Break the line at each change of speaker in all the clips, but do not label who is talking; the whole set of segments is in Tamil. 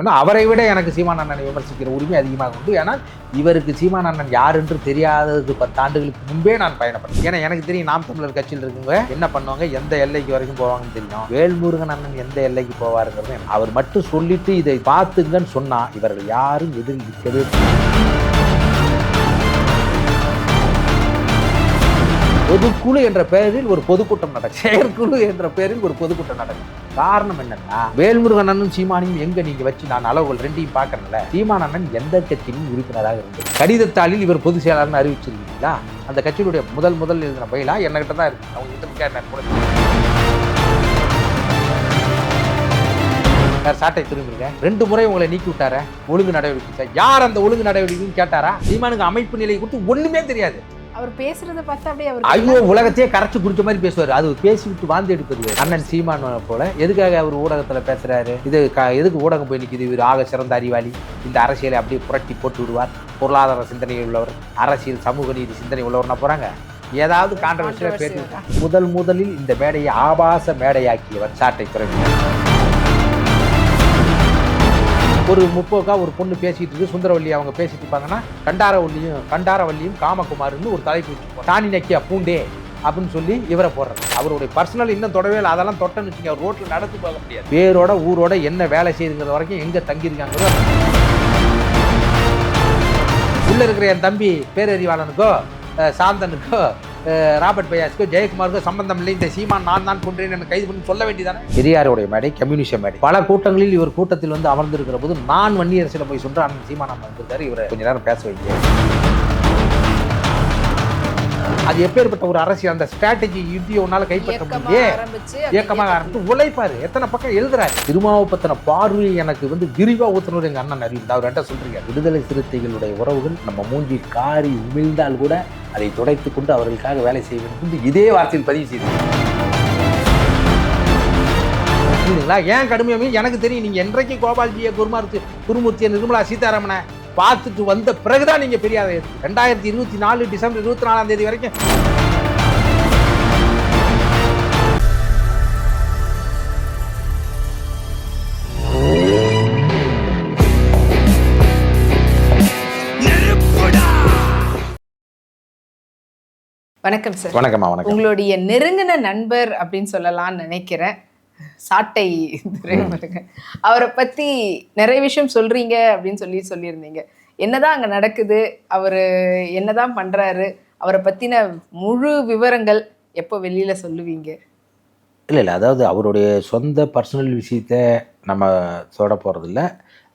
ஏன்னா அவரை விட எனக்கு சீமான் அண்ணனை விமர்சிக்கிற உரிமை அதிகமாக உண்டு. ஏன்னா இவருக்கு சீமான் அண்ணன் யார் என்று தெரியாதது பத்து ஆண்டுகளுக்கு முன்பே நான் பயணப்பட்டேன். ஏன்னா எனக்கு தெரியும் நாம் தமிழர் கட்சியில் இருக்கவங்க என்ன பண்ணுவாங்க எந்த எல்லைக்கு வரைக்கும் போவாங்கன்னு தெரியும். வேல்முருகன் அண்ணன் எந்த எல்லைக்கு போவாருங்கிறது அவர் மட்டும் சொல்லிட்டு இதை பார்த்துங்கன்னு சொன்னா இவர்கள் யாரும் எதிரில் நிற்கவே பொதுக்குழு என்ற பெயரில் ஒரு பொதுக்கூட்டம் நடக்கும். செயற்குழு என்ற பெயரில் ஒரு பொதுக்கூட்டம் நடக்கும். காரணம் என்னன்னா வேல்முருகன் அண்ணன் சீமானையும் எங்க நீங்க வச்சு நான் அளவுகள் ரெண்டையும் பாக்குறேன்ல சீமான் அண்ணன் எந்த கட்சியும் உறுப்பினராக இருந்தது கடிதத்தாளில் இவர் பொதுச் செயலாளர்னு அறிவிச்சிருக்கீங்களா அந்த கட்சியுடைய முதல் முதல் எழுதின பயிலா என்கிட்ட தான் இருக்கு. அவங்க கிட்ட கேட்டேன் கூட சார் சாட்டை திரும்பிருக்கேன் ரெண்டு முறை உங்களை நீக்கி விட்டார ஒழுங்கு நடவடிக்கை. சார் யார் அந்த ஒழுங்கு நடவடிக்கைன்னு கேட்டாரா? சீமானுக்கு அமைப்பு நிலை கொடுத்து ஒண்ணுமே தெரியாது.
அவர் பேசுறத பார்த்தா அப்படியே அவர்
ஐயோ உலகத்தையே கரைச்சு குடிச்ச மாதிரி பேசுவார். அது பேசி விட்டு வாழ்ந்து எடுப்பது அண்ணன் சீமான் போல. எதுக்காக அவர் ஊடகத்துல பேசுறாரு? இது எதுக்கு ஊடகம் போய் நிக்குது? இவர் ஆக சிறந்த அறிவாளி. இந்த அரசியலை அப்படியே புரட்டி போட்டு விடுவார். பொருளாதார சிந்தனை உள்ளவர். அரசியல் சமூக நீதி சிந்தனை உள்ளவர்னா போறாங்க. ஏதாவது கான்ட்ரவர்சியா பேசி
Controversy
முதல் முதலில் இந்த மேடையை ஆபாச மேடையாக்கியவர் சாட்டை துறை ஒரு முப்போக்கா ஒரு பொண்ணு பேசிட்டு இருக்கு சுந்தரவல்லி அவங்க பேசிட்டு இருப்பாங்கன்னா கண்டாரவல்லியும் கண்டாரவல்லியும் காமகுமார்னு ஒரு தலைப்பு வச்சுப்போம் தானி நக்கியா பூண்டே அப்படின்னு சொல்லி இவரை போடுறாரு அவருடைய பர்சனல் இன்னும் தொடவே இல்லை. அதெல்லாம் தொட்டன்னு வச்சுங்க அவர் ரோட்டில் நடந்து போக முடியாது. பேரோட ஊரோட என்ன வேலை செய்யுங்கிற வரைக்கும் எங்க தங்கியிருக்காங்களோ உள்ள இருக்கிற என் தம்பி பேரறிவாளனுக்கோ சாந்தனுக்கோ ராபர்ட் பயாஸ்க்கோ ஜெயக்குமாருக்கோ சம்பந்தம் இல்லை. இந்த சீமான் நான் தான் கொன்றேன் என்று கைது பண்ணி சொல்ல வேண்டியதானே? பெரியாருடைய மேடை கம்யூனிஸ்ட் மேடை. பல கூட்டங்களில் இவர் கூட்டத்தில் வந்து அமர்ந்திருக்கிற போது நான் வன்னியரசில் போய் சொல்ற அண்ணன் சீமான் அண்ணன் வந்திருக்காரு. இவரை கொஞ்ச நேரம் பேச வைக்க அது எப்பேற்பட்ட ஒரு அரசியல் அந்த ஸ்ட்ராட்டஜி யுத்தியை உன்னால கைப்பற்ற
இயக்கமா
முடியே
ஆரம்பிச்சு அந்த
இயக்கமாக ஆரம்பித்து உழைப்பாரு. எத்தனை பக்கம் எழுதுறாரு. திருமாவை பத்தின பார்வை எனக்கு வந்து விரிவா ஊத்துனவர் எங்க அண்ணன் அறிவு. அவர் என்கிட்ட சொல்றீங்க விடுதலை சிறுத்தைகளுடைய உறவுகள் நம்ம மூஞ்சி காரி உமிழ்ந்தால் கூட அதை துடைத்துக் கொண்டு அவர்களுக்காக வேலை செய்ய வேண்டும். இதே வார்த்தையில் பதிவு செய்து புரியுதுங்களா? ஏன் கடுமையாமே எனக்கு தெரியும் நீங்க என்றைக்கு கோபால்ஜியை குருமார்த்தி குருமூர்த்தியை நிர்மலா சீதாராமனை பார்த்துட்டு வந்த பிறகுதான் நீங்க பெரியார் ரெண்டாயிரத்தி இருபத்தி நாலு டிசம்பர் இருபத்தி நாலாம் தேதி வரைக்கும்.
வணக்கம் சார்.
வணக்கம்மா வணக்கம்.
உங்களுடைய நெருங்கின நண்பர் அப்படின்னு சொல்லலாம்னு நினைக்கிறேன். சாட்டை துரைமுருகன் அவரை பத்தி நிறைய விஷயம் சொல்றீங்க அப்படின்னு சொல்லி சொல்லியிருந்தீங்க. என்னதான் அங்க நடக்குது அவர் என்னதான் பண்றாரு அவரை பத்தின முழு விவரங்கள் எப்போ வெளியில சொல்லுவீங்க?
இல்லை இல்லை. அதாவது அவருடைய சொந்த பர்சனல் விஷயத்த நம்ம சொல்ல போகிறதில்ல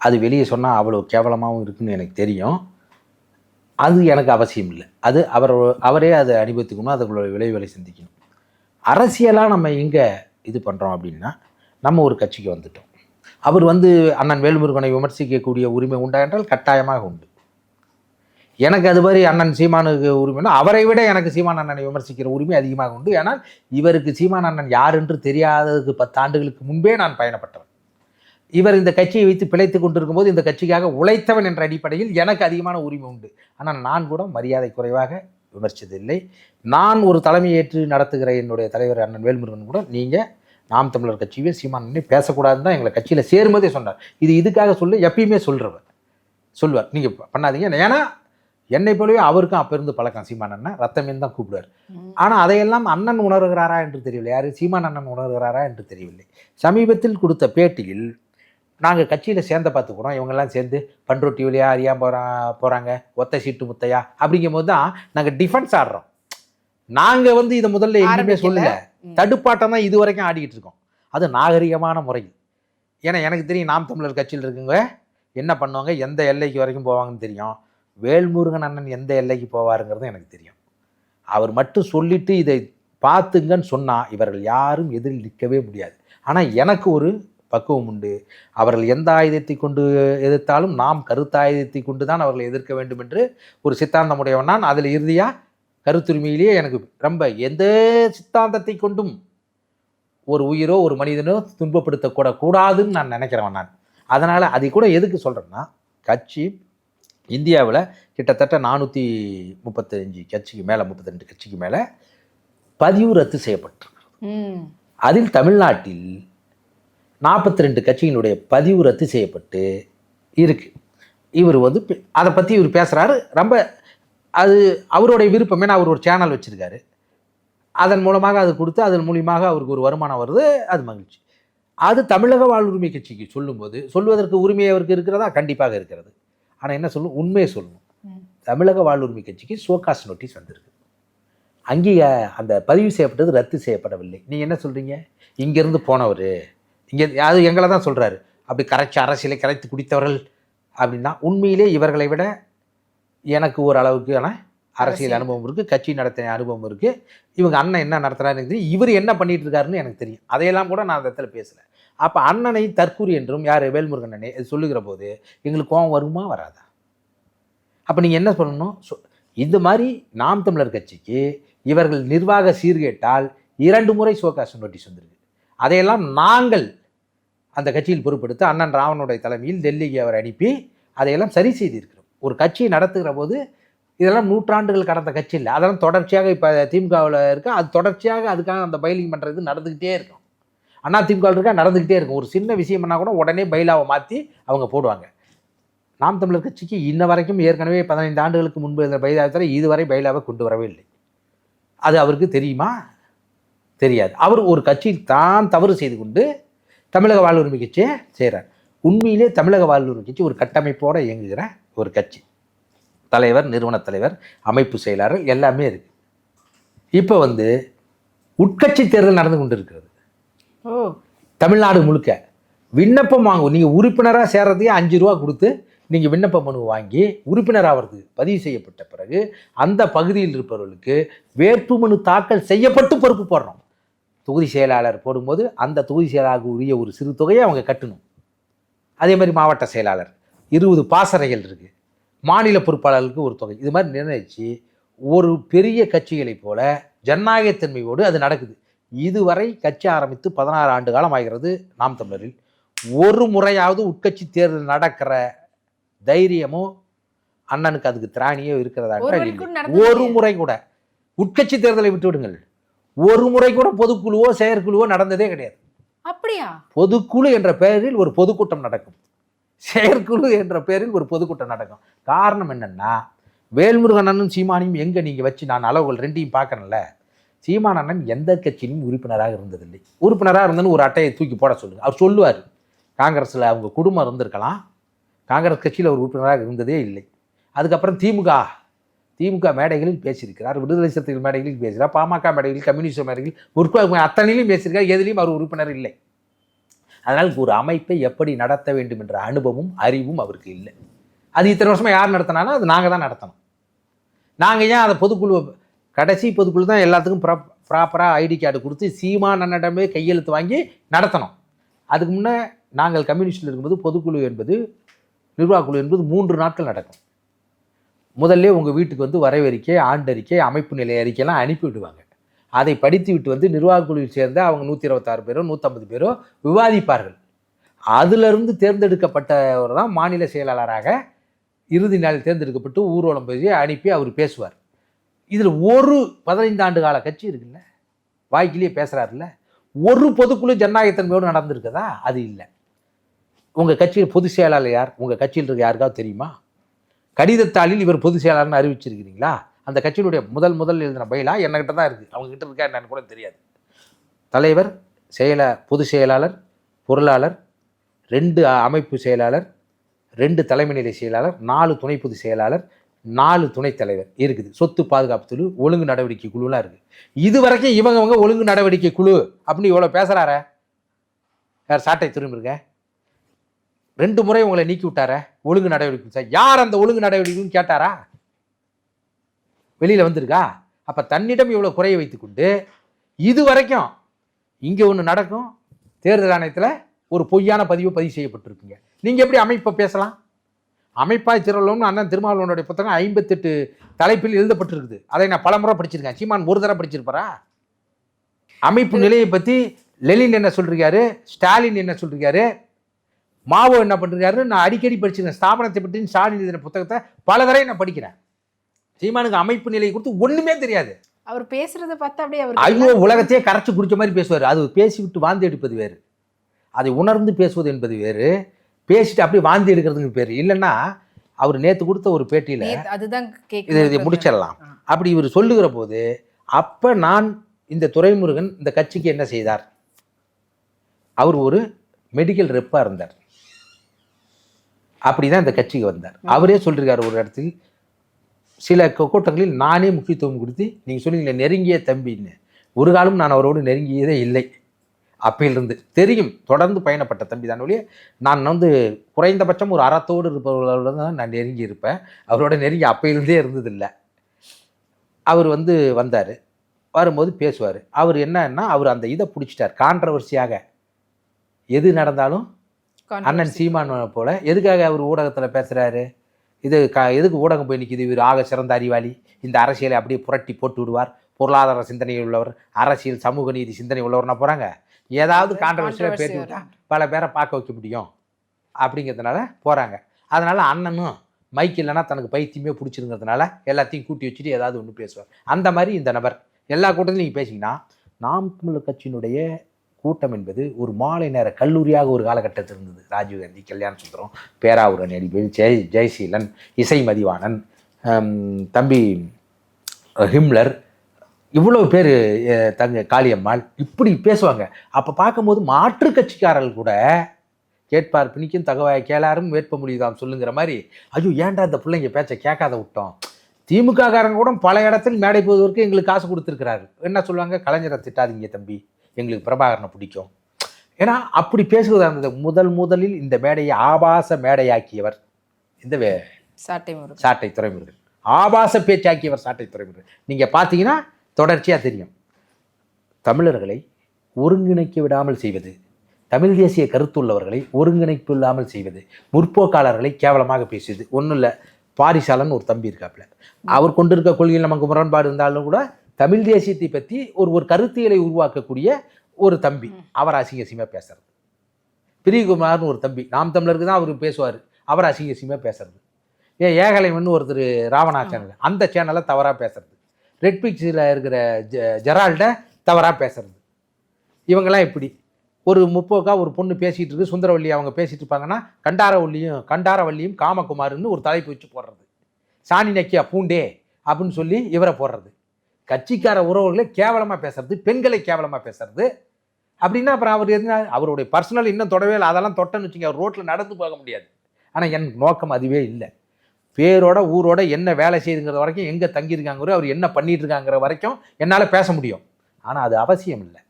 அது வெளியே சொன்னால் அவ்வளோ கேவலமாகவும் இருக்குன்னு எனக்கு தெரியும். அது எனக்கு அவசியம் இல்லை. அது அவர் அவரே அதை அனுபவித்துக்கணும் அதுக்குள்ள விளைவுகளை சிந்திக்கணும். அரசியலாக நம்ம இங்கே இது பண்ணுறோம் அப்படின்னா நம்ம ஒரு கட்சிக்கு வந்துட்டோம். அவர் வந்து அண்ணன் வேல்முருகனை விமர்சிக்கக்கூடிய உரிமை உண்டா என்றால் கட்டாயமாக உண்டு. எனக்கு அது மாதிரி அண்ணன் சீமானுக்கு உரிமைனா அவரை விட எனக்கு சீமான் அண்ணனை விமர்சிக்கிற உரிமை அதிகமாக உண்டு. ஏன்னா இவருக்கு சீமான் அண்ணன் யார் என்று தெரியாததுக்கு பத்து ஆண்டுகளுக்கு முன்பே நான் பயணப்பட்டவன். இவர் இந்த கட்சியை வைத்து பிழைத்து கொண்டிருக்கும் இந்த கட்சிக்காக உழைத்தவன் என்ற அடிப்படையில் எனக்கு அதிகமான உரிமை உண்டு. ஆனால் நான் கூட மரியாதை குறைவாக விமர்சித்ததில்லை. நான் ஒரு தலைமையேற்று நடத்துகிற என்னுடைய தலைவர் அண்ணன் வேல்முருகன் கூட நீங்கள் நாம் தமிழர் கட்சியே சீமான் பேசக்கூடாதுன்னு தான் எங்களை கட்சியில் சேரும்போதே சொன்னார். இது இதுக்காக சொல்லி எப்பயுமே சொல்கிறவர் சொல்லுவார் நீங்கள் பண்ணாதீங்க. ஏன்னா என்னை போலவே அவருக்கும் அப்போ இருந்து பழக்கம். சீமான் அண்ணன் ரத்தமேன்னு தான் கூப்பிடுவார். ஆனால் அதையெல்லாம் அண்ணன் உணர்கிறாரா என்று தெரியவில்லை. யார்? சீமான் அண்ணன் உணர்கிறாரா என்று தெரியவில்லை. சமீபத்தில் கொடுத்த பேட்டியில் நாங்கள் கட்சியில் சேர்ந்த பார்த்துக்குறோம். இவங்கெல்லாம் சேர்ந்து பண்ருட்டி வழியா அறியா போகிறா போகிறாங்க ஒத்த சீட்டு முத்தையா அப்படிங்கும் போது தான் நாங்கள் டிஃபென்ஸ் ஆடுறோம். நாங்கள் வந்து இதை முதல்ல எங்கேயுமே. சொல்லல. தடுப்பாட்டம் தான் இது வரைக்கும் ஆடிக்கிட்டு இருக்கோம். அது நாகரிகமான முறையில் ஏன்னா எனக்கு தெரியும் நாம் தமிழர் கட்சியில் இருக்குங்க. என்ன பண்ணுவாங்க? எந்த எல்லைக்கு வரைக்கும் போவாங்கன்னு தெரியும். வேல்முருகன் அண்ணன் எந்த எல்லைக்கு போவாருங்கிறது எனக்கு தெரியும். அவர் மட்டும் சொல்லிட்டு இதை பார்த்துங்கன்னு சொன்னால் இவர்கள் யாரும் எதிரில் நிற்கவே முடியாது. ஆனால் எனக்கு ஒரு பக்குவம் உண்டு. அவர்கள் எந்த ஆயுதத்தை கொண்டு எதிர்த்தாலும் நாம் கருத்தாயுதத்தை கொண்டு தான் அவர்களை எதிர்க்க வேண்டும் என்று ஒரு சித்தாந்தம் உடையவன் நான் அதில் இறுதியாக கருத்துரிமையிலேயே எனக்கு ரொம்ப எந்த சித்தாந்தத்தை கொண்டும் ஒரு உயிரோ ஒரு மனிதனோ துன்பப்படுத்தக்கூட கூடாதுன்னு நான் நினைக்கிறவன் நான். அதனால் அதை கூட எதுக்கு சொல்கிறேன்னா கட்சி இந்தியாவில் கிட்டத்தட்ட நானூற்றி முப்பத்தஞ்சு கட்சிக்கு மேலே முப்பத்தெண்டு கட்சிக்கு மேலே பதிவு ரத்து செய்யப்பட்டு
ம்.
அதில் தமிழ்நாட்டில் நாற்பத்தி ரெண்டு கட்சியினுடைய பதிவு ரத்து செய்யப்பட்டு இருக்கு. இவர் வந்து அதை பற்றி இவர் பேசுகிறாரு ரொம்ப அது அவருடைய விருப்பமே நான் அவர் ஒரு சேனல் வச்சுருக்காரு. அதன் மூலமாக அது கொடுத்து அதன் மூலியமாக அவருக்கு ஒரு வருமானம் வருது. அது மகிழ்ச்சி. அது தமிழக வாழ்வுரிமை கட்சிக்கு சொல்லும்போது சொல்வதற்கு உரிமை அவருக்கு இருக்கிறதா? கண்டிப்பாக இருக்கிறது. ஆனால் என்ன சொல்லணும் உண்மையை சொல்லணும். தமிழக வாழ்வுரிமை கட்சிக்கு சோகாஸ் நோட்டீஸ் வந்திருக்கு. அங்கே அந்த பதிவு செய்யப்பட்டது ரத்து செய்யப்படவில்லை. நீங்கள் என்ன சொல்கிறீங்க இங்கேருந்து போனவர். இங்கே அது எங்களை தான் சொல்கிறாரு அப்படி கரைச்சி அரசியலை கரைத்து குடித்தவர்கள் அப்படின்னா உண்மையிலே இவர்களை விட எனக்கு ஒரு அளவுக்கான அரசியல். அனுபவம் இருக்குது கட்சி நடத்தின அனுபவம் இருக்குது இவங்க அண்ணன் என்ன நடத்துறாருன்னு எனக்கு தெரியும். இவர் என்ன பண்ணிட்டு இருக்காருன்னு எனக்கு தெரியும். அதையெல்லாம் கூட நான் அந்த இடத்துல பேசலை. அப்போ அண்ணனை தற்கூரி என்றும் யார்? வேல்முருகன் அண்ணே சொல்லுகிற போது எங்களுக்கு கோபம் வருமா வராதா? அப்போ நீங்கள் என்ன சொல்லணும் சொ- இந்த மாதிரி நாம் தமிழர் கட்சிக்கு இவர்கள் நிர்வாக சீர்கேட்டால் இரண்டு முறை சோகாசம் நோட்டீஸ் வந்திருக்கு. அதையெல்லாம் நாங்கள் அந்த கட்சியில் பொறுப்பெடுத்து அண்ணன் ராவனுடைய தலைமையில் டெல்லிக்கு அவர் அனுப்பி அதையெல்லாம் சரி செய்திருக்கிறோம். ஒரு கட்சியை நடத்துகிற போது இதெல்லாம் நூற்றாண்டுகள் கடந்த கட்சி இல்லை. அதெல்லாம் தொடர்ச்சியாக இப்போ திமுகவில் இருக்கா. அது தொடர்ச்சியாக அதுக்காக அந்த பைலிங் பண்ணுறது நடந்துக்கிட்டே இருக்கும். அண்ணா திமுக இருக்கா? நடந்துக்கிட்டே இருக்கும். ஒரு சின்ன விஷயம்னா கூட உடனே பைலாவை மாற்றி அவங்க போடுவாங்க. நாம் தமிழர் கட்சிக்கு இன்ன வரைக்கும் ஏற்கனவே பதினைந்து ஆண்டுகளுக்கு முன்பு இருந்த பைலாவத்தில் இதுவரை பைலாவை கொண்டு வரவே இல்லை. அது அவருக்கு தெரியுமா? தெரியாது. அவர் ஒரு கட்சியில் தான் தவறு செய்து கொண்டு தமிழக வாழ்வுரிமை கட்சியை செய்கிறார் உண்மையிலே தமிழக வாழ்வுரிமை கட்சி ஒரு கட்டமைப்போடு இயங்குகிற ஒரு கட்சி. தலைவர் நிறுவனத் தலைவர் அமைப்பு செயலாளர் எல்லாமே இருக்கு. இப்போ வந்து உட்கட்சி தேர்தல் நடந்து கொண்டு இருக்கிறது
ஓ.
தமிழ்நாடு முழுக்க விண்ணப்பம் வாங்கும் நீங்கள் உறுப்பினராக சேர்றதையே அஞ்சு ரூபா கொடுத்து நீங்கள் விண்ணப்ப மனு வாங்கி உறுப்பினர் ஆகிறது பதிவு செய்யப்பட்ட பிறகு அந்த பகுதியில் இருப்பவர்களுக்கு வேட்புமனு தாக்கல் செய்யப்பட்டு பொறுப்பு போடுறோம். தொகுதி செயலாளர் போடும்போது அந்த தொகுதி செயலாளருக்கு உரிய ஒரு சிறு தொகையை அவங்க கட்டணும். அதே மாதிரி மாவட்ட செயலாளர். இருபது பாசறைகள் இருக்குது மாநில பொறுப்பாளர்களுக்கு ஒரு தொகை. இது மாதிரி நிர்ணயித்து ஒரு பெரிய கட்சிகளைப் போல ஜனநாயகத்தன்மையோடு அது நடக்குது. இதுவரை கட்சி ஆரம்பித்து பதினாறு ஆண்டு காலம் ஆகிறது நாம் தமிழரில். ஒரு முறையாவது உட்கட்சி தேர்தல் நடக்கிற தைரியமோ அண்ணனுக்கு அதுக்கு திராணியோ இருக்கிறதா
ஒரு முறை கூட
உட்கட்சி தேர்தலை விட்டு விடுங்கள் ஒரு முறை கூட பொதுக்குழுவோ செயற்குழுவோ நடந்ததே கிடையாது.
அப்படியா?
பொதுக்குழு என்ற பெயரில் ஒரு பொதுக்கூட்டம் நடக்கும். செயற்குழு என்ற பெயரில் ஒரு பொதுக்கூட்டம் நடக்கும். காரணம் என்னன்னா வேல்முருகன் அண்ணனும் சீமானையும் எங்கே நீங்கள் வச்சு நான் அளவுகள் ரெண்டையும் பார்க்கறேன்ல சீமான் அண்ணன் எந்த கட்சியிலும் உறுப்பினராக இருந்ததில்லை. உறுப்பினராக இருந்தன்னு ஒரு அட்டையை தூக்கி போட சொல்லுங்க. அவர் சொல்லுவார் காங்கிரஸில் அவங்க குடும்பம் இருந்திருக்கலாம் காங்கிரஸ் கட்சியில் அவர் உறுப்பினராக இருந்ததே இல்லை. அதுக்கப்புறம் திமுக திமுக மேடைகளில் பேசியிருக்கிறார் விடுதலை சிறுத்தைகள் மேடைகளில் பேசுகிறார் பாமக மேடைகளில் கம்யூனிஸ்ட் மேடைகளில் முற்போக்கு அத்தனையிலும் பேசியிருக்கார் எதிலையும் அவர் உறுப்பினர் இல்லை. அதனால் ஒரு அமைப்பை எப்படி நடத்த வேண்டும் என்ற அனுபவமும் அறிவும் அவருக்கு இல்லை. அது இத்தனை வருஷமாக யார் நடத்தினாலும் அது நாங்கள் தான் நடத்தணும். நாங்கள் ஏன் அதை பொதுக்குழு கடைசி பொதுக்குழு தான் எல்லாத்துக்கும் ப்ரா ப்ராப்பராக ஐடி கார்டு கொடுத்து சீமான் அண்ணனிடமே கையெழுத்து வாங்கி நடத்தணும். அதுக்கு முன்னே நாங்கள் கம்யூனிஸ்டில் இருக்கும்போது பொதுக்குழு என்பது நிர்வாகக்குழு என்பது மூன்று நாட்கள் நடக்கும். முதல்ல உங்கள் வீட்டுக்கு வந்து வரவறிக்கை ஆண்டறிக்கை அமைப்பு நிலை அறிக்கையெல்லாம் அனுப்பி விடுவாங்க அதை படித்து விட்டு வந்து நிர்வாகக்குழுவில் சேர்ந்த அவங்க நூற்றி இருபத்தாறு பேரோ நூற்றம்பது பேரோ விவாதிப்பார்கள். அதிலிருந்து தேர்ந்தெடுக்கப்பட்டவர் தான் மாநில செயலாளராக இறுதி நாளில் தேர்ந்தெடுக்கப்பட்டு ஊர்வலம் போய் அனுப்பி அவர் பேசுவார். இதில் ஒரு பதினைந்து ஆண்டு கால கட்சி இருக்குல்ல? வாய்க்கிலேயே பேசுகிறாருல்ல ஒரு பொதுக்குழு ஜனநாயகத்தன்மையோடு நடந்திருக்குதா? அது இல்லை. உங்கள் கட்சியில் பொதுச் செயலாளர் யார்? உங்கள் கட்சியில் இருக்க யாருக்காவது தெரியுமா? கடிதத்தாளில் இவர் பொதுச் செயலாளர்னு அறிவிச்சிருக்கிறீங்களா? அந்த கட்சியினுடைய முதல் முதல் எழுதின பயிலா என்கிட்ட தான் இருக்குது அவங்ககிட்ட இருக்கா என்னன்னு கூட தெரியாது. தலைவர் செயல பொதுச் செயலாளர் பொருளாளர் ரெண்டு அமைப்பு செயலாளர் ரெண்டு தலைமை நிலை செயலாளர் நாலு துணை பொதுச் செயலாளர் நாலு துணைத் தலைவர் இருக்குது. சொத்து பாதுகாப்பு குழு ஒழுங்கு நடவடிக்கை குழுலாம் இருக்குது இது வரைக்கும் இவங்கவங்க ஒழுங்கு நடவடிக்கை குழு அப்படின்னு இவ்வளோ பேசுகிறாரே யார் சாட்டை திரும்பிருங்க ரெண்டு முறை உங்களை நீக்கி விட்டார? ஒழுங்கு நடவடிக்கை சார் யார் அந்த ஒழுங்கு நடவடிக்கைன்னு கேட்டாரா? வெளியில் வந்திருக்கா? அப்போ தன்னிடம் இவ்வளோ குறைய வைத்துக்கொண்டு இது வரைக்கும் இங்கே ஒன்று நடக்கும். தேர்தல் ஆணையத்தில் ஒரு பொய்யான பதிவு பதிவு செய்யப்பட்டிருக்குங்க. நீங்கள் எப்படி அமைப்பை பேசலாம்? அமைப்பாய் திரளம்னு அண்ணன் திருமாவளவனுடைய புத்தகம் ஐம்பத்தெட்டு தலைப்பில் எழுதப்பட்டிருக்குது. அதை நான் பலமுறை படிச்சிருக்கேன். சீமான் ஒரு தடவை படிச்சிருப்பாரா? அமைப்பு நிலையை பற்றி லெலின் என்ன சொல்கிறாரு ஸ்டாலின் என்ன சொல்கிறாரு மாவோ என்ன பண்றாரு நான் அடிக்கடி படிச்சிருக்கேன். ஸ்தாபனத்தை பற்றி ஸ்டாலின் எழுதின புத்தகத்தை பல தடவை நான் படிக்கிறேன். சீமானுக்கு அமைப்பு நிலையை குறித்து ஒண்ணுமே தெரியாது.
அவர் பேசுறத பார்த்தா அப்படியே அவர்
ஐயோ உலகத்தையே கரைச்சு குடிச்ச மாதிரி பேசுவார். அது பேசி விட்டு வாந்தி எடுப்பது வேறு. அதை உணர்ந்து பேசுவது என்பது வேறு. பேசிட்டு அப்படியே வாந்தி எடுக்கிறதுக்கு பேர் இல்லைன்னா அவர் நேற்று கொடுத்த ஒரு பேட்டியில்
அதுதான்
இதை இதை முடிச்சிடலாம். அப்படி இவர் சொல்லுகிற போது அப்போ நான் இந்த துரைமுருகன் இந்த கட்சிக்கு என்ன செய்தார்? அவர் ஒரு மெடிக்கல் ரெப்பாக இருந்தார். அப்படிதான் இந்த கட்சிக்கு வந்தார். அவரே சொல்லியிருக்காரு ஒரு இடத்தில் சில கூட்டங்களில் நானே முக்கியத்துவம் கொடுத்து நீங்கள் சொன்னீங்களே நெருங்கிய தம்பின்னு. ஒரு காலம் நான் அவரோடு நெருங்கியதே இல்லை. அப்பையிலிருந்து தெரியும் தொடர்ந்து பயணப்பட்ட தம்பி தான் ஒழிய நான் வந்து குறைந்தபட்சம் ஒரு அறத்தோடு இருப்பவர்களோட தான் நான் நெருங்கி இருப்பேன் அவரோட நெருங்கி அப்பையிலிருந்தே இருந்ததில்லை. அவர் வந்து வந்தார். வரும்போது பேசுவார். அவர் என்னன்னா அவர் அந்த இதை பிடிச்சிட்டார். கான்ட்ரவர்சியாக. எது நடந்தாலும் அண்ணன் சீமான் போல. எதுக்காக அவர் ஊடகத்தில் பேசுகிறாரு இது க எதுக்கு ஊடகம் போய் நிற்கிது இவர் ஆக சிறந்த அறிவாளி. இந்த அரசியலை அப்படியே புரட்டி போட்டு விடுவார். பொருளாதார சிந்தனை உள்ளவர். அரசியல் சமூக நீதி சிந்தனை உள்ளவர்னா போகிறாங்க ஏதாவது
Controversy
பேட்டி. பல பேரை பார்க்க வைக்க முடியும். அப்படிங்கிறதுனால போகிறாங்க அதனால் அண்ணனும் மைக் இல்லைன்னா தனக்கு பைத்தியமே பிடிச்சிருங்கிறதுனால எல்லாத்தையும் கூட்டி வச்சுட்டு ஏதாவது ஒன்று பேசுவார். அந்த மாதிரி இந்த நபர். எல்லா கூட்டத்திலும் நீங்கள் பேசிங்கன்னா நாம் தமிழர் கட்சியினுடைய கூட்டம் என்பது ஒரு மாலை நேர கல்லூரியாக ஒரு காலகட்டத்தில் இருந்தது. ராஜீவ்காந்தி கல்யாண சுந்தரம் பேராவூரன் நடிப்பில் ஜெய் ஜெயசீலன் இசை மதிவாணன் தம்பி ஹிம்லர் இவ்வளோ பேர் தங்க காளியம்மாள் இப்படி பேசுவாங்க. அப்போ பார்க்கும்போது மாற்று கட்சிக்காரர்கள் கூட கேட்பார் பிணிக்கும் தகவ கேளாரும் வேட்ப முடியுதாம் சொல்லுங்கிற மாதிரி ஐயோ ஏன்டா இந்த பிள்ளைங்க பேச்சை கேட்காத விட்டோம்? திமுக காரங்க கூட பல இடத்தில் மேடை போவதற்கு எங்களுக்கு காசு கொடுத்துருக்கிறாரு என்ன சொல்லுவாங்க? கலைஞரை திட்டாதீங்க தம்பி. எங்களுக்கு பிரபாகரனை பிடிக்கும். ஏன்னா அப்படி பேசுவதா இருந்தது. முதல் முதலில் இந்த மேடையை ஆபாச மேடையாக்கியவர் இந்த வே
சாட்டை
சாட்டை துறைமுருகன். ஆபாச பேச்சாக்கியவர் சாட்டை துறைமுருகன். நீங்கள் பார்த்தீங்கன்னா தொடர்ச்சியாக தெரியும். தமிழர்களை ஒருங்கிணைக்க விடாமல் செய்வது தமிழ் தேசிய கருத்துள்ளவர்களை ஒருங்கிணைப்பு இல்லாமல் செய்வது முற்போக்காளர்களை கேவலமாக பேசுவது ஒன்றும் இல்லை பாரிசாலன் ஒரு தம்பி இருக்காப்புல. அவர் கொண்டிருக்க கொள்கையில் நமக்கு முரண்பாடு இருந்தாலும் கூட தமிழ் தேசியத்தை பற்றி ஒரு ஒரு கருத்தியலை உருவாக்கக்கூடிய ஒரு தம்பி. அவர் அசிங்க அசிங்கமாக பேசுறது. பிரியகுமார்னு ஒரு தம்பி. நாம் தமிழருக்கு தான் அவர் பேசுவார். அவர் அசிங்க அசிங்கமாக பேசுறது. ஏன் ஏகலைவன் ஒருத்தர் ராவணா சேனல் அந்த சேனலை தவறாக பேசுறது. ரெட் பிக்ஸில் இருக்கிற ஜெ ஜெரால்ட தவறாக பேசுறது. இவங்கெல்லாம் இப்படி ஒரு முப்போக்கா ஒரு பொண்ணு பேசிகிட்டு இருக்கு சுந்தரவள்ளி அவங்க பேசிட்டு இருப்பாங்கன்னா கண்டாரவள்ளியும் கண்டாரவள்ளியும் காமகுமாருன்னு ஒரு தலைப்பு வச்சு போடுறது. சாணி நக்கியா பூண்டே அப்படின்னு சொல்லி இவரை போடுறது. கட்சிக்கார உறவுகளை கேவலமாக பேசுறது பெண்களை கேவலமாக பேசுறது. அப்படின்னா அப்புறம் அவர் எதுனா அவருடைய பர்சனல் இன்னும் தொடவே இல்லை. அதெல்லாம் தொட்டன்னு வச்சுங்க அவர் ரோட்டில் நடந்து போக முடியாது. ஆனால் என் நோக்கம் அதுவே இல்லை. பேரோட ஊரோட என்ன வேலை செய்யுதுங்கிற வரைக்கும் எங்கே தங்கியிருக்காங்கிற அவர் என்ன பண்ணிட்டு இருக்காங்கிற வரைக்கும் என்னால் பேச முடியும். ஆனால் அது அவசியம் இல்லை.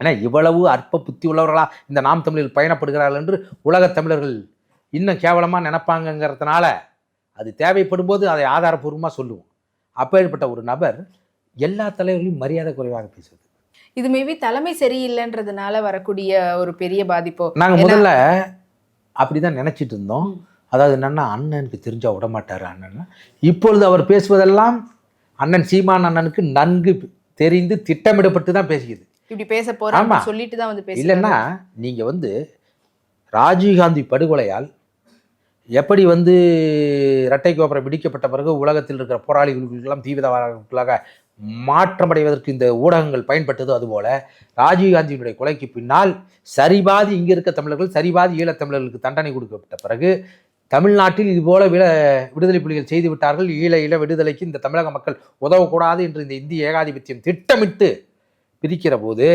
ஏன்னா இவ்வளவு அற்ப புத்தி உள்ளவர்களாக இந்த நாம் தமிழில் பயணப்படுகிறார்கள் என்று உலகத் தமிழர்கள் இன்னும் கேவலமாக நினைப்பாங்கங்கிறதுனால அது தேவைப்படும் போது அதை ஆதாரப்பூர்வமாக சொல்லுவோம். அப்பேற்பட்ட ஒரு நபர் எல்லா தலைவர்களையும் மரியாதை குறைவாக பேசுவது.
இது மேபி தலைமை சரியில்லைன்றதுனால வரக்கூடிய ஒரு பெரிய பாதிப்போ.
நாங்கள் முதல்ல அப்படிதான் நினைச்சிட்டு இருந்தோம். அதாவது என்னன்னா அண்ணனுக்கு தெரிஞ்சா விடமாட்டாரு அண்ணன். இப்பொழுது அவர் பேசுவதெல்லாம் அண்ணன் சீமான் அண்ணனுக்கு நன்கு தெரிந்து திட்டமிடப்பட்டு தான் பேசுகிறது
இப்படி பேச
ஆமா.
சொல்லிட்டு தான் வந்து.
இல்லைன்னா நீங்க வந்து ராஜீவ்காந்தி படுகொலையால் எப்படி வந்து இரட்டை கோபுரம் பிடிக்கப்பட்ட பிறகு உலகத்தில் இருக்கிற போராளிகளுக்கெல்லாம் தீவிரவாதிகளாக மாற்றமடைவதற்கு இந்த ஊடகங்கள் பயன்பட்டதோ அதுபோல ராஜீவ்காந்தியினுடைய கொலைக்கு பின்னால் சரிபாதி இங்கே இருக்க தமிழர்கள் சரிபாதி ஈழத்தமிழர்களுக்கு தண்டனை கொடுக்கப்பட்ட பிறகு தமிழ்நாட்டில் இதுபோல வில விடுதலை புலிகள் செய்து விட்டார்கள். ஈழ ஈழ விடுதலைக்கு இந்த தமிழக மக்கள் உதவக்கூடாது என்று இந்த இந்திய ஏகாதிபத்தியம் திட்டமிட்டு பிரிக்கிற போது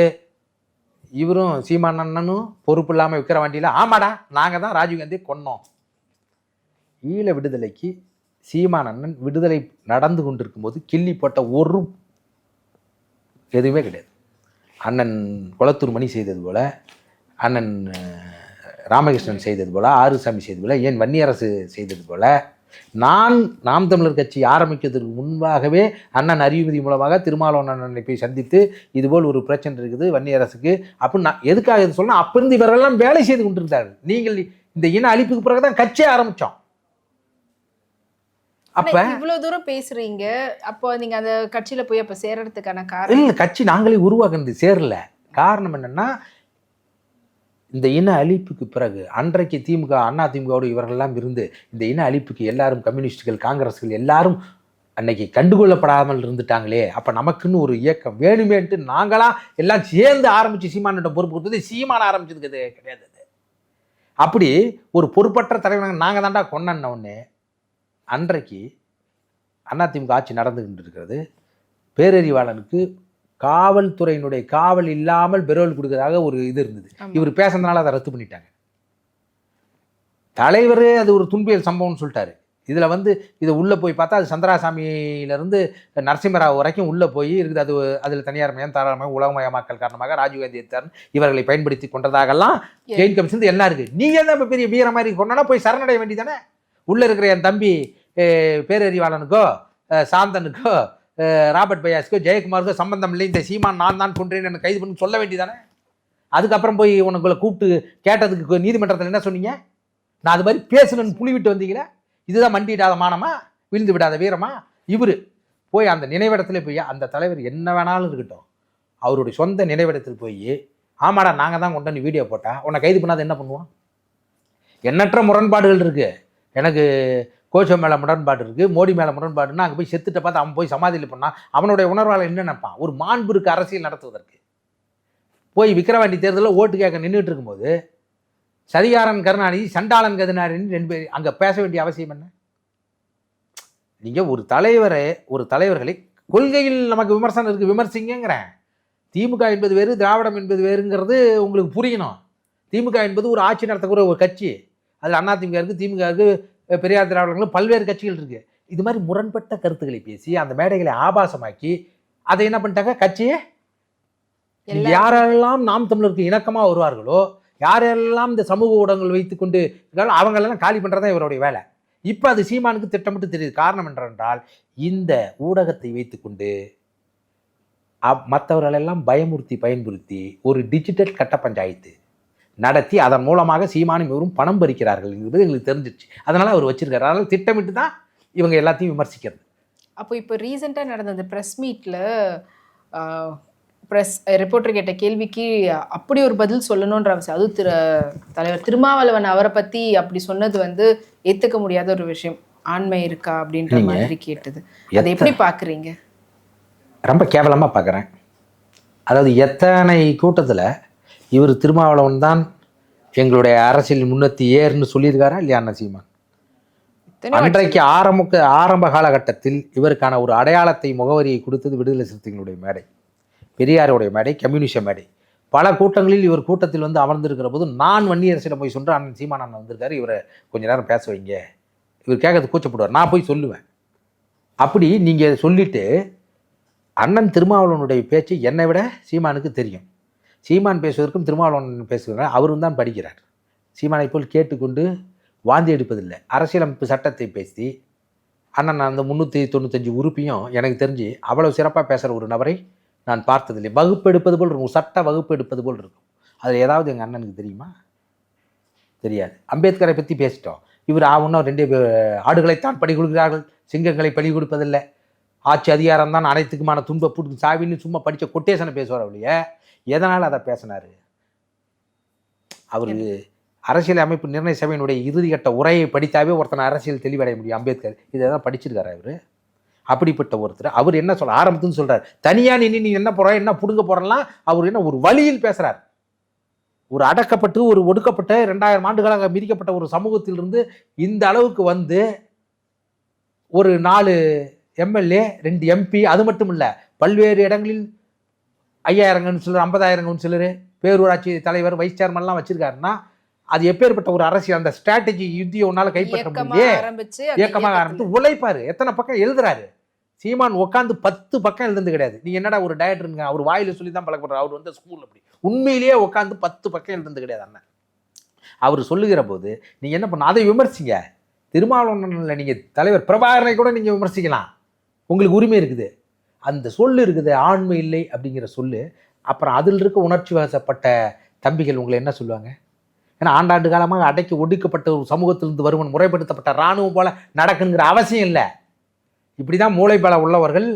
இவரும் சீமானண்ணனும் பொறுப்பு இல்லாமல் விற்கிற வண்டியில் ஆமாடா நாங்கள் தான் ராஜீவ்காந்தியை கொன்னோம். ஈழ விடுதலைக்கு சீமான் அண்ணன் விடுதலை நடந்து கொண்டிருக்கும் போது கிள்ளி போட்ட ஒரு எதுவுமே கிடையாது. அண்ணன் குளத்தூர் மணி செய்தது போல் அண்ணன் ராமகிருஷ்ணன் செய்தது போல் ஆறுசாமி செய்தது போல் ஏன் வன்னியரசு செய்தது போல் நான் நாம் தமிழர் கட்சி ஆரம்பிக்கிறதுக்கு முன்பாகவே அண்ணன் அறிவுமதி மூலமாக திருமாவளவன் அண்ணனை போய் சந்தித்து இதுபோல் ஒரு பிரச்சனை இருக்குது வன்னியரசுக்கு அப்படின்னு நான் எதுக்காக இது சொன்னால் அப்போ இருந்து இவரெல்லாம் வேலை செய்து கொண்டிருந்தார் நீங்கள் இந்த இன அழிப்புக்கு பிறகு தான் கட்சியே ஆரம்பித்தோம் அப்போ
இவ்வளவு தூரம் பேசுறீங்க. அப்போ நீங்க அந்த கட்சியில போய் அப்ப சேர்றதுக்கான காரணம்
இல்லை கட்சி நாங்களே உருவாக்குனது சேரல. காரணம் என்னன்னா இந்த இன அழிப்புக்கு பிறகு அன்றைக்கு திமுக அண்ணா திமுகவோடு இவர்களெல்லாம் இருந்து இந்த இன அழிப்புக்கு எல்லாரும் கம்யூனிஸ்டுகள் காங்கிரஸ்கள் எல்லாரும் அன்னைக்கு கண்டுகொள்ளப்படாமல் இருந்துட்டாங்களே. அப்போ நமக்குன்னு ஒரு இயக்கம் வேணுமேன்ட்டு நாங்களாம் எல்லாம் சேர்ந்து ஆரம்பித்து சீமானிட்ட பொறுப்பு கொடுத்தது சீமான ஆரம்பிச்சது கிடையாது. அப்படி ஒரு பொறுப்பற்ற தலைவனாக நாங்கள் தாண்டா கொண்டாடின ஒன்று அன்றைக்கு அதிமுக ஆட்சி நடந்துகிட்டு இருக்கிறது பேரறிவாளனுக்கு காவல்துறையினுடைய காவல் இல்லாமல் பெரோல் கொடுக்கறதாக ஒரு இது இருந்தது. இவர் பேசுனதுனால அதை ரத்து பண்ணிட்டாங்க. தலைவரே அது ஒரு துன்பியல் சம்பவம்னு சொல்லிட்டாரு. இதில் வந்து இதை உள்ளே போய் பார்த்தா அது சந்திராசாமியிலேருந்து நரசிம்மராவ் வரைக்கும் உள்ளே போய் இருக்குது. அது அதில் தனியார் மயம் தாராளமயம் உலகமயமாக்கல் காரணமாக ராஜீவ்காந்தி எடுத்தார் இவர்களை பயன்படுத்தி கொண்டதாகலாம். ஜெயின் கமிஷன் எல்லாம் இருக்குது நீங்கள் தான் இப்போ பெரிய வீர மாதிரி கொண்டனா போய் சரணடைய வேண்டியதானே உள்ளே இருக்கிற என் தம்பி பேரறிவாளனுக்கோ சாந்தனுக்கோ ராபர்ட் பயாஸ்க்கோ ஜெயக்குமாருக்கோ சம்பந்தம் இல்லை. இந்த சீமான் நான் தான் கொன்றேன் எனக்கு கைது பண்ணி சொல்ல வேண்டியதானே? அதுக்கப்புறம் போய் உனக்குள்ள கூப்பிட்டு கேட்டதுக்கு நீதிமன்றத்தில் என்ன சொன்னீங்க? நான் அது மாதிரி பேசணும்னு புளி விட்டு வந்தீங்களே? இதுதான் மண்டிவிடாத மானமா? விழுந்து விடாத வீரமா? இவர் போய் அந்த நினைவிடத்துல போய் அந்த தலைவர் என்ன வேணாலும் இருக்கட்டும். அவருடைய சொந்த நினைவிடத்தில் போய் ஆமாடா நாங்கள் தான் கொண்டு வந்து வீடியோ போட்டால் உன்னை கைது பண்ணாத என்ன பண்ணுவோம்? எண்ணற்ற முரண்பாடுகள் இருக்குது எனக்கு கோச்சம் மேலே முரண்பாடு இருக்குது மோடி மேலே முரண்பாடுன்னா அங்கே போய் செத்துட்ட பார்த்து அவன் போய் சமாதியில் பண்ணான் அவனுடைய உணர்வால் என்ன நினைப்பான்? ஒரு மாண்பு இருக்கு அரசியல் நடத்துவதற்கு. போய் விக்கிரவாண்டி தேர்தலில் ஓட்டு கேட்க நின்றுட்டு இருக்கும்போது சதிகாரன் கருணாநிதி சண்டாளன் கருணாநிதி ரெண்டு பேர் அங்கே பேச வேண்டிய அவசியம் என்ன? நீங்கள் ஒரு தலைவரை ஒரு தலைவர்களை கொள்கையில் நமக்கு விமர்சனம் இருக்குது விமர்சிங்கிறேன் திமுக என்பது வேறு திராவிடம் என்பது வேறுங்கிறது உங்களுக்கு புரியணும். திமுக என்பது ஒரு ஆட்சி நடத்தக்கூடிய ஒரு கட்சி. அதில் அண்ணா திமுக இருக்குது திமுக இருக்குது பெரியார் திராவிடங்களும் பல்வேறு கட்சிகள் இருக்குது இது மாதிரி முரண்பட்ட கருத்துக்களை பேசி அந்த மேடைகளை ஆபாசமாக்கி அதை என்ன பண்ணிட்டாங்க? கட்சியை யாரெல்லாம் நாம் தமிழருக்கு இணக்கமாக வருவார்களோ யாரெல்லாம் இந்த சமூக ஊடகங்கள் வைத்துக்கொண்டு இருக்காங்களோ அவங்களெல்லாம் காலி பண்ணுறது தான் இவருடைய வேலை. இப்போ அது சீமானுக்கு திட்டமிட்டு தெரியுது. காரணம் என்னவென்றால் இந்த ஊடகத்தை வைத்துக்கொண்டு மற்றவர்களெல்லாம் பயமுறுத்தி பயன்படுத்தி ஒரு டிஜிட்டல் கட்ட பஞ்சாயத்து. நடத்தி அதன் மூலமாக சீமானும் இவரும் பணம் பறிக்கிறார்கள் என்பது எங்களுக்கு தெரிஞ்சிருச்சு அதனால அவர் வச்சிருக்காரு. அதனால திட்டமிட்டு தான் இவங்க எல்லாத்தையும் விமர்சிக்கிறது.
அப்போ இப்போ ரீசெண்டாக நடந்த அந்த ப்ரெஸ் மீட்டில் ப்ரெஸ் ரிப்போர்ட்டர் கேட்ட கேள்விக்கு அப்படி ஒரு பதில் சொல்லணுன்ற அவசியம். அதுவும் திரு தலைவர் திருமாவளவன் அவரை பற்றி அப்படி சொன்னது வந்து ஏற்றுக்க முடியாத ஒரு விஷயம். ஆண்மை இருக்கா அப்படின்ற மாதிரி கேட்டது. அதை எப்படி பார்க்குறீங்க
ரொம்ப கேவலமாக பார்க்குறேன் அதாவது எத்தனை கூட்டத்தில் இவர் திருமாவளவன் தான் எங்களுடைய அரசியல் முன்னத்தி ஏறுன்னு சொல்லியிருக்காரா இல்லையா அண்ணா சீமான் அன்றைக்கு ஆரம்ப ஆரம்ப காலகட்டத்தில் இவருக்கான ஒரு அடையாளத்தை முகவரியை கொடுத்தது விடுதலை சிறுத்தைகளுடைய மேடை பெரியாருடைய மேடை கம்யூனிஸ்ட மேடை. பல கூட்டங்களில் இவர் கூட்டத்தில் வந்து அமர்ந்திருக்கிற போது நான் வன்னியரசிடம் போய் சொல்கிறேன் அண்ணன் சீமான் அண்ணன் வந்திருக்காரு இவரை கொஞ்ச நேரம் பேச வைங்க. இவர் கேட்கறது கூச்சப்படுவார். நான் போய் சொல்லுவேன். அப்படி நீங்கள் சொல்லிட்டு அண்ணன் திருமாவளவனுடைய பேச்சு என்னை விட சீமானுக்கு தெரியும். சீமான் பேசுவதற்கும் திருமாவளவன் பேசுகிறார். அவரும் தான் படிக்கிறார். சீமானை போல் கேட்டுக்கொண்டு வாந்தி எடுப்பதில்லை. அரசியலமைப்பு சட்டத்தை பேசி அண்ணன் அந்த முந்நூற்றி தொண்ணூத்தஞ்சு உறுப்பியும் எனக்கு தெரிஞ்சு அவ்வளோ சிறப்பாக பேசுகிற ஒரு நபரை நான் பார்த்ததில்லை. வகுப்பு எடுப்பது போல் இருக்கும். சட்ட வகுப்பு எடுப்பது போல் இருக்கும். அதில் ஏதாவது எங்கள் அண்ணனுக்கு தெரியுமா? தெரியாது. அம்பேத்கரை பற்றி பேசிட்டோம். இவர் ஆகணும் ரெண்டு பே- ஆடுகளைத்தான் படி கொடுக்கிறார்கள். சிங்கங்களை பலி கொடுப்பதில்லை. ஆட்சி அதிகாரம் தான் அனைத்துக்குமான துன்ப புட்டு சாவின்னு சும்மா படித்த கொட்டேஷனை பேசுவார் அவளையே எதனால் அதை பேசினார்? அவர் அரசியல் அமைப்பு நிர்ணய சபையினுடைய இறுதிக்கட்ட உரையை படித்தாவே ஒருத்தனை அரசியல் தெளிவடைய முடியும். அம்பேத்கர் இதை தான் படிச்சிருக்காரு அவர் அப்படிப்பட்ட ஒருத்தர். அவர் என்ன சொல்ற ஆரம்பத்துன்னு சொல்கிறார் தனியாக நின்று நீ என்ன போகிற என்ன பிடுங்க போகிறலாம் அவர் என்ன ஒரு வழியில் பேசுகிறார் ஒரு அடக்கப்பட்டு ஒரு ஒடுக்கப்பட்ட ரெண்டாயிரம் ஆண்டுகளாக மிதிக்கப்பட்ட ஒரு சமூகத்திலிருந்து இந்த அளவுக்கு வந்து ஒரு நாலு எம்எல்ஏ ரெண்டு எம்பி அது மட்டும் இல்லை பல்வேறு இடங்களில் ஐயாயிரங்கன்னு சிலர் ஐம்பதாயிரங்கன்னு சிலர் பேரூராட்சி தலைவர் வைஸ் சேர்மன்லாம் வச்சிருக்காருன்னா அது எப்பேற்பட்ட ஒரு அரசியல் அந்த ஸ்ட்ராட்டஜி யுத்தியை உன்னால கைப்பற்ற
அந்த
இயக்கமாக ஆரம்பித்து உழைப்பாரு. எத்தனை பக்கம் எழுதுறாரு. சீமான் உட்காந்து பத்து பக்கம் எழுதுனது கிடையாது. நீ என்னடா ஒரு டயட்ருங்க அவர் வாயில சொல்லி தான் பழக்கப்படுறாரு. அவர் வந்து ஸ்கூல் அப்படி. உண்மையிலேயே உட்காந்து பத்து பக்கம் எழுதுனது கிடையாது அண்ணன். அவர் சொல்லுகிற போது நீங்க என்ன பண்ண அதை விமர்சிங்க. திருமாவளவனில் நீங்க தலைவர் பிரபாகரனை கூட நீங்க விமர்சிக்கலாம். உங்களுக்கு உரிமை இருக்குது. அந்த சொல்லு இருக்குது ஆண்மை இல்லை அப்படிங்கிற சொல்லு அப்புறம் அதில் இருக்க உணர்ச்சி வசப்பட்ட தம்பிகள் உங்களை என்ன சொல்லுவாங்க? ஏன்னா ஆண்டாண்டு காலமாக அடக்கி ஒடுக்கப்பட்ட ஒரு சமூகத்திலிருந்து வருவன் முறைப்படுத்தப்பட்ட இராணுவம் போல நடக்குங்கிற அவசியம் இல்லை. இப்படி தான் மூளை பலம் உள்ளவர்கள்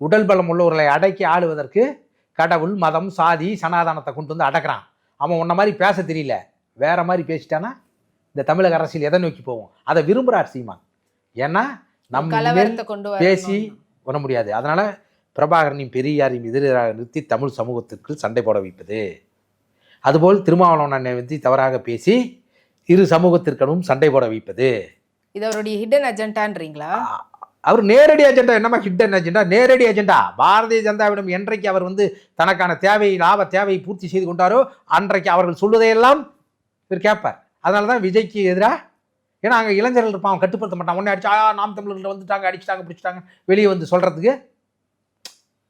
உடல் பலம் உள்ளவர்களை அடக்கி ஆளுவதற்கு கடவுள் மதம் சாதி சனாதனத்தை கொண்டு வந்து அடக்குறான். அவன் உன்ன மாதிரி பேச தெரியல. வேற மாதிரி பேசிட்டானா? இந்த தமிழக அரசியல் எதை நோக்கி போவோம் அதை விரும்புகிறார் சீமான். ஏன்னா நம்ம பேசி வர முடியாது. அதனால பிரபாகரனையும் பெரியாரையும் எதிராக நிறுத்தி தமிழ் சமூகத்திற்கு சண்டை போட வைப்பது. அதுபோல் திருமாவளவன் பற்றி தவறாக பேசி இரு சமூகத்திற்கனும் சண்டை போட வைப்பது.
இது அவருடைய ஹிடன் அஜெண்டான்றீங்களா
அவர் நேரடி அஜெண்டா என்னமா ஹிடன் அஜெண்டா நேரடி அஜெண்டா பாரதிய ஜனதாவிடம் என்றைக்கு அவர் வந்து தனக்கான தேவையை லாப தேவையை பூர்த்தி செய்து கொண்டாரோ அன்றைக்கு அவர்கள் சொல்வதையெல்லாம் இவர் கேட்பார். அதனால தான் விஜய்க்கு எதிராக ஏன்னா அங்கே இளைஞர்கள் இருப்பான் கட்டுப்படுத்த மாட்டான். உடனே அடிச்சா "ஆ, நாம் தமிழர்கள் வந்துட்டாங்க அடிச்சிட்டாங்க பிடிச்சிட்டாங்க வெளியே வந்து சொல்கிறதுக்கு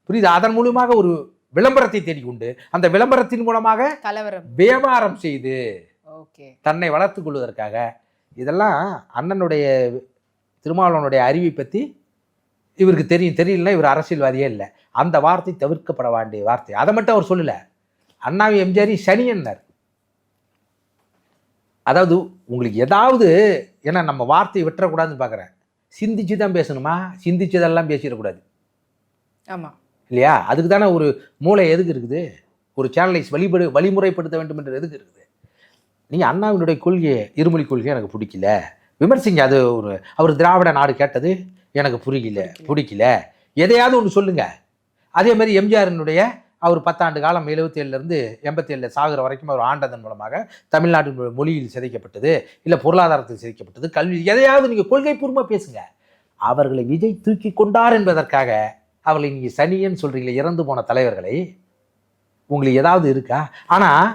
புரியுது? அதன் மூலியமாக ஒரு விளம்பரத்தை தேடிக்கொண்டு அந்த விளம்பரத்தின் மூலமாக
கலவரம்.
வியாபாரம் செய்து
ஓகே.
தன்னை வளர்த்துக் கொள்வதற்காக இதெல்லாம் அண்ணனுடைய திருமாவளவனுடைய அறிவை பற்றி இவருக்கு தெரியும். தெரியலனா இவர் அரசியல்வாதியே இல்லை. அந்த வார்த்தை தவிர்க்கப்பட வேண்டிய வார்த்தை. அதை மட்டும் அவர் சொல்லலை. அண்ணாவி எம்ஜிஆரி சனியன்னார் அதாவது உங்களுக்கு ஏதாவது ஏன்னா நம்ம வார்த்தையை விட்டுறக்கூடாதுன்னு பார்க்குறேன். சிந்திச்சு தான் பேசணுமா? சிந்திச்சதெல்லாம் பேசிடக்கூடாது.
ஆமா.
இல்லையா? அதுக்கு தானே ஒரு மூளை எதுக்கு இருக்குது? ஒரு சேனலை வழிபடு வழிமுறைப்படுத்த வேண்டும் என்று எதுக்கு இருக்குது? நீங்கள் அண்ணாவினுடைய கொள்கையை இருமொழி கொள்கை எனக்கு பிடிக்கல. விமர்சிங்க அது ஒரு அவர் திராவிட நாடு கேட்டது எனக்கு புரியல பிடிக்கல. எதையாவது ஒன்று சொல்லுங்க. அதே மாதிரி எம்ஜிஆரினுடைய அவர் பத்தாண்டு காலம் எழுபத்தி ஏழுலேருந்து எண்பத்தி ஏழில் சாகுற வரைக்கும் அவர் ஆண்டதன் மூலமாக தமிழ்நாட்டின் மொழியில் சிதைக்கப்பட்டது இல்லை பொருளாதாரத்தில் சிதைக்கப்பட்டது கல்வி எதையாவது நீங்கள் கொள்கை பூர்வமாக பேசுங்க. அவர்களை விஜய் தூக்கி கொண்டார் என்பதற்காக அவர்களை நீங்கள் சனியன்னு சொல்கிறீங்களே இறந்து போன தலைவர்களை உங்களுக்கு ஏதாவது இருக்கா? ஆனால்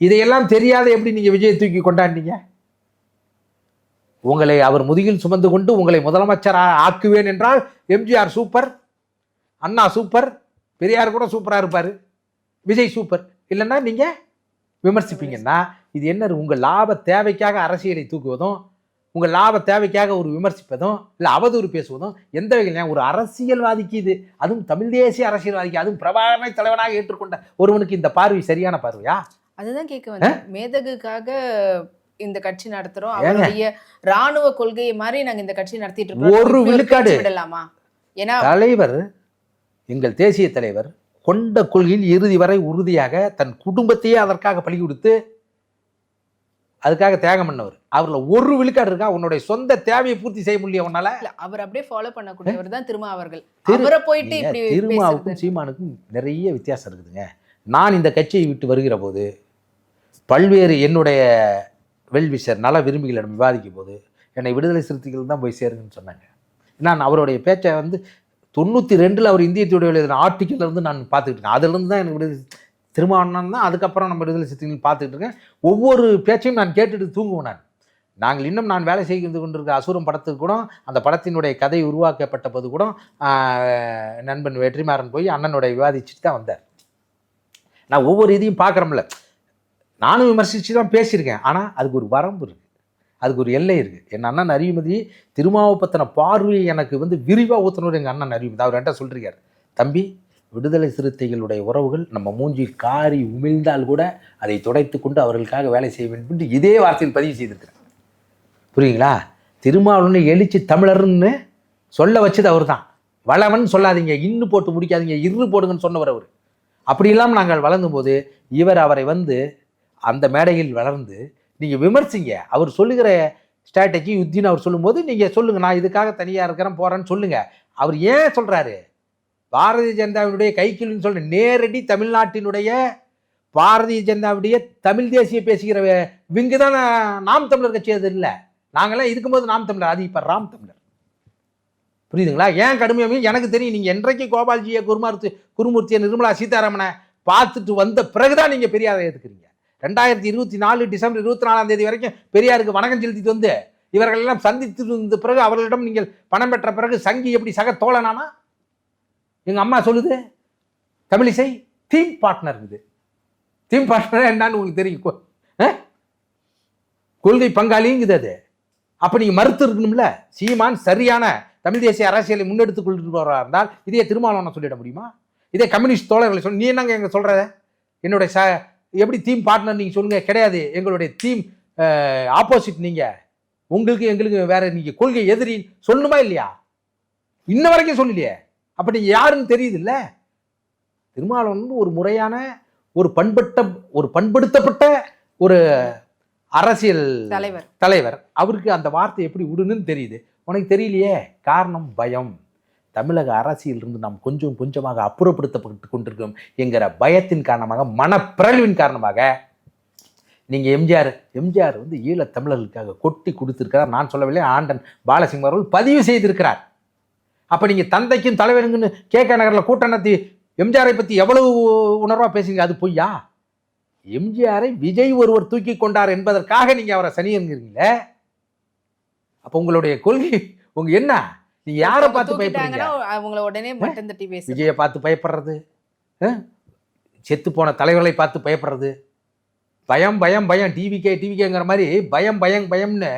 இதையெல்லாம் தெரியாத எப்படி நீங்கள் விஜய் தூக்கி கொண்டாடினீங்க? உங்களை அவர் முதுகில் சுமந்து கொண்டு உங்களை முதலமைச்சராக ஆக்குவேன் என்றால் MGR super Anna super Periyar கூட சூப்பராக இருப்பார் விஜய் சூப்பர். இல்லைன்னா நீங்கள் விமர்சிப்பீங்கன்னா இது என்ன உங்கள் லாப தேவைக்காக அரசியலை தூக்குவதும் உங்கள் லாப தேவைக்காக ஒரு விமர்சிப்பதும் இல்லை அவதூறு பேசுவதும் எந்த வகையில் ஒரு அரசியல்வாதிக்கு இது. அதுவும் தமிழ் தேசிய அரசியல்வாதிக்கு அதுவும் பிரபாகரனை தலைவனாக ஏற்றுக்கொண்ட ஒருவனுக்கு இந்த பார்வை சரியான பார்வையா?
அதுதான் கேட்க வந்தேன். மேதகுக்காக இந்த கட்சி நடத்துறோம். அவருடைய ராணுவ கொள்கையை மாதிரி நாங்க இந்த கட்சி நடத்திட்டு இருக்கோம்
ஒரு விழுக்காடு.
விடலாமா? ஏன்னா
தலைவர் எங்கள் தேசிய தலைவர் கொண்ட கொள்கையில் இறுதி வரை உறுதியாக தன் குடும்பத்தையே அதற்காக பலி கொடுத்து அதுக்காக தியாகம் பண்ணவர். அவர்ல ஒரு விழுக்காடு இருக்கா? உன்னுடைய சொந்த தேவையை பூர்த்தி செய்ய முடியல உன்னால?
அவர் அப்படியே ஃபாலோ பண்ணக்கூடியவர் தான் திருமா அவர்கள். அவரை போயிட்டு
திருமாவுக்கும். சீமானுக்கும் நிறைய வித்தியாசம் இருக்குதுங்க. நான் இந்த கட்சியை விட்டு வருகிற போது பல்வேறு என்னுடைய வெல்விஷர் நல விரும்பிகளிடம் விவாதிக்கும் போது என்னை விடுதலை சிறுத்தைகள் தான் போய் சேருங்கன்னு சொன்னாங்க. நான் அவருடைய பேச்சை வந்து தொண்ணூற்றி ரெண்டில் அவர் இந்திய தூடைய எழுதின இருந்து நான் பார்த்துக்கிட்டு இருக்கேன் அதுலேருந்து தான் எனக்கு விடுதலை திருமாவனம் தான் அதுக்கப்புறம் நம்ம விடுதலை சிறுத்தைகள் பார்த்துக்கிட்டு இருக்கேன். ஒவ்வொரு பேச்சையும் நான் கேட்டுட்டு தூங்குவேன் நான். நாங்கள் இன்னும் நான் வேலை செய்து கொண்டிருக்க அசுரம் படத்துக்கு கூட அந்த படத்தினுடைய கதை உருவாக்கப்பட்ட போது கூட நண்பன் வெற்றிமாறன் போய் அண்ணனோட விவாதிச்சுட்டு தான் வந்தார். நான் ஒவ்வொரு இதையும் பார்க்குறோம்ல. நானும் விமர்சித்து தான் பேசியிருக்கேன். ஆனால் அதுக்கு ஒரு வரம்பு இருக்குது அதுக்கு ஒரு எல்லை இருக்குது என் அண்ணன் அறிவுமதி திருமாவை பற்றின பார்வையை எனக்கு வந்து விரிவாக ஊற்றணும் எங்கள் அண்ணன் அறிவுமதி அவர் என்கிட்ட சொல்லியிருக்கார் தம்பி விடுதலை சிறுத்தைகளுடைய உறவுகள் நம்ம மூஞ்சில் காரி உமிழ்ந்தால் கூட அதை துடைத்து கொண்டு அவர்களுக்காக வேலை செய்ய வேண்டும் என்று இதே வார்த்தையில் பதிவு செய்திருக்கிறார். புரியுங்களா திருமாவளவனை எழுச்சி தமிழர்னு சொல்ல வச்சது அவர் தான் வளவன் சொல்லாதீங்க இன்னு போட்டு முடிக்காதீங்க இரு போடுங்கன்னு சொன்னவர் அவர். அப்படியெல்லாம் நாங்கள் வளர்ந்தும்போது இவர் அவரை வந்து அந்த மேடையில் வளர்ந்து நீங்கள் விமர்சிங்க அவர் சொல்லுகிற ஸ்ட்ராட்டஜி யுத்தின்னு அவர் சொல்லும்போது நீங்கள் சொல்லுங்கள் நான் இதுக்காக தனியாக இருக்கிறேன் போகிறேன்னு சொல்லுங்கள் அவர் ஏன் சொல்கிறாரு பாரதிய ஜனதாவினுடைய கைக்கில்னு சொல்ற நேரடி தமிழ்நாட்டினுடைய பாரதிய ஜனதாவுடைய தமிழ் தேசிய பேசுகிற விங்கு தான் நாம் தமிழர் கட்சி அது இல்லை. நாங்களாம் இருக்கும்போது நாம் தமிழர் அது இப்போ ராம் தமிழர். புரியுதுங்களா? ஏன் கடுமையாக எனக்கு தெரியும் நீங்கள் என்றைக்கு கோபால்ஜியை குருமார்த்தி குருமூர்த்தியை நிர்மலா சீதாராமனை பார்த்துட்டு வந்த பிறகுதான் நீங்கள் பெரியாரை ஏற்றுக்கிறீங்க ரெண்டாயிரத்தி இருபத்தி நாலு டிசம்பர் இருபத்தி நாலாம் தேதி வரைக்கும் பெரியாருக்கு வணக்கம் செலுத்திட்டு வந்து இவர்களெல்லாம் சந்தித்து இருந்த பிறகு அவர்களிடம் நீங்கள் பணம் பெற்ற பிறகு சங்கி எப்படி சக தோழனானா? எங்கள் அம்மா சொல்லுது தமிழிசை தீம் பார்ட்னர் இது. தீம் பார்ட்னர் என்னன்னு உங்களுக்கு தெரியும். ஆ? கொள்கை பங்காளிங்குது அது. அப்போ நீங்கள் மறுத்து இருக்கணும்ல. சீமான் சரியான தமிழ் தேசிய அரசியலை முன்னெடுத்துக் கொண்டு வரா இருந்தால் இதே திருமாவளவனை சொல்லிட முடியுமா? இதே கம்யூனிஸ்ட் தோழர்களை சொல்லி நீ என்னங்க எங்க சொல்ற என்னுடைய ச எப்படி தீம் பார்ட்னர் நீங்கள் சொல்லுங்கள் கிடையாது. எங்களுடைய தீம் ஆப்போசிட் நீங்கள் உங்களுக்கு எங்களுக்கு வேற நீங்கள் கொள்கை எதிரி சொல்லணுமா இல்லையா? இன்ன வரைக்கும் சொல்லலையே. அப்ப நீங்க யாருன்னு தெரியுது இல்ல திருமாவளவன் ஒரு முறையான ஒரு பண்பட்ட ஒரு பண்படுத்தப்பட்ட ஒரு அரசியல்
தலைவர்.
தலைவர். அவருக்கு அந்த வார்த்தை எப்படி விடணும்னு தெரியுது. உனக்கு தெரியலையே? காரணம் பயம். தமிழக அரசியலிருந்து நாம் கொஞ்சம் கொஞ்சமாக அப்புறப்படுத்தப்பட்டு கொண்டிருக்கிறோம் என்கிற பயத்தின் காரணமாக மனப்பிறழ்வின் காரணமாக நீங்கள் எம்ஜிஆர் எம்ஜிஆர் வந்து ஈழத் தமிழர்களுக்காக கொட்டி கொடுத்திருக்கிறார். நான் சொல்லவில்லை ஆண்டன் பாலசிங்கம் அவர்கள் பதிவு செய்திருக்கிறார். அப்போ நீங்கள் தந்தைக்கும் தலைவனுக்குன்னு கே கே நகரில் கூட்டம் நடத்தி எம்ஜிஆரை பற்றி எவ்வளவு உணர்வாக பேசுறீங்க? அது பொய்யா? எம்ஜிஆரை விஜய் ஒருவர் தூக்கி கொண்டார் என்பதற்காக நீங்கள் அவரை சனியன்கிறீங்களே அப்போ உங்களுடைய கொள்கை உங்க என்ன? நீங்க யாரை பார்த்து பயப்படுறீங்க?
அவங்கள உடனே மட்டன் தட்டி பேச
விஜயை பார்த்து பயப்படுறது? செத்து போன தலைவர்களை பார்த்து பயப்படுறது? பயம் பயம் பயம். டிவிக்கே டிவிக்கேங்கிற மாதிரி பயம் பயம் பயம்னு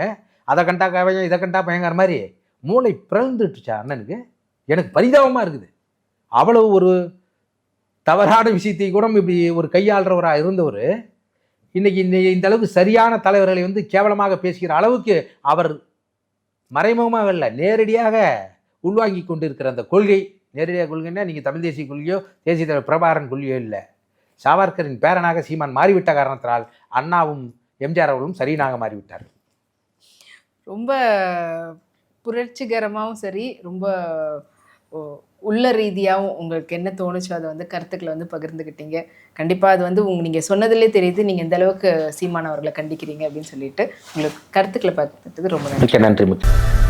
அதை கண்டா பயம் இதை கண்டா பயங்கிற மாதிரி மூளை பிறந்துட்டுச்சா அண்ணனுக்கு? எனக்கு பரிதாபமாக இருக்குது. அவ்வளவு ஒரு தவறான விஷயத்தை கூட இப்படி ஒரு கையாளுறவராக இருந்தவர் இன்றைக்கி இந்த இந்த அளவுக்கு சரியான தலைவர்களை வந்து கேவலமாக பேசுகிற அளவுக்கு அவர் மறைமுகமாக இல்லை நேரடியாக உள்வாங்கி கொண்டிருக்கிற அந்த கொள்கை. நேரடியாக கொள்கைன்னா நீங்கள் தமிழ் தேசிய கொள்கையோ தேசிய தலைவர் பிரபாகரன் கொள்கையோ இல்லை. சாவர்கரின் பேரனாக சீமான் மாறிவிட்ட காரணத்தினால் அண்ணாவும் எம்ஜிஆர் அவர்களும் சரியனாக மாறிவிட்டார்
ரொம்ப புரட்சிகரமாகவும் சரி ரொம்ப உள்ள ரீதியாகவும் உங்களுக்கு என்ன தோணுச்சோ அதை வந்து கருத்துக்களை வந்து பகிர்ந்துக்கிட்டீங்க கண்டிப்பாக அது வந்து உங்க நீங்கள் சொன்னதுலேயே தெரியுது நீங்கள் இந்த அளவுக்கு சீமானவர்களை கண்டிக்கிறீங்க அப்படின்னு சொல்லிட்டு. உங்களுக்கு கருத்துக்களை பார்த்துட்டு ரொம்ப நன்றி.
நன்றி.